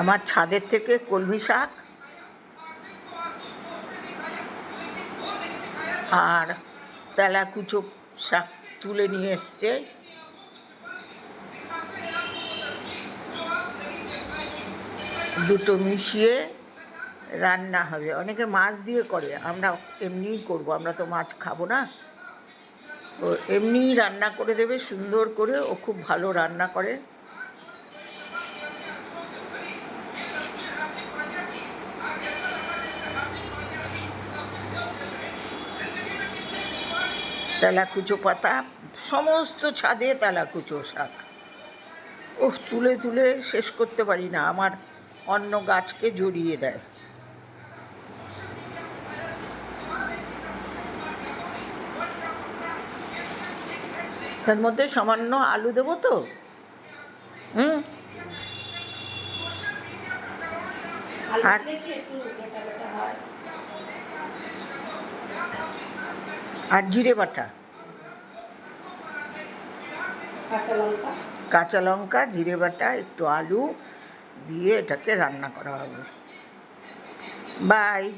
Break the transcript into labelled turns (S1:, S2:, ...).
S1: আমার ছাদের থেকে কলমি শাক আর তেলাকুচো শাক তুলে নিয়ে এসছে। দুটো মিশিয়ে রান্না হবে। অনেকে মাছ দিয়ে করে, আমরা এমনিই করব, আমরা তো মাছ খাব না। ও এমনিই রান্না করে দেবে, সুন্দর করে, ও খুব ভালো রান্না করে। তেলাকুচো পাতা সমস্ত ছাদে তেলাকুচো শাক। ওহ তুলে তুলে শেষ করতে পারি না আমার অন্য গাছকে জড়িয়ে দেয়। তার মধ্যে সামান্য আলু দেবো তো? হুম? আর-
S2: দিলে কি একটু বেটা বেটা হয়
S1: আর জিরে বাটা।
S2: কাঁচা লঙ্কা।
S1: কাঁচা লঙ্কা জিরে বাটা একটু আলু দিয়ে এটাকে রান্না করা হবে। বাই।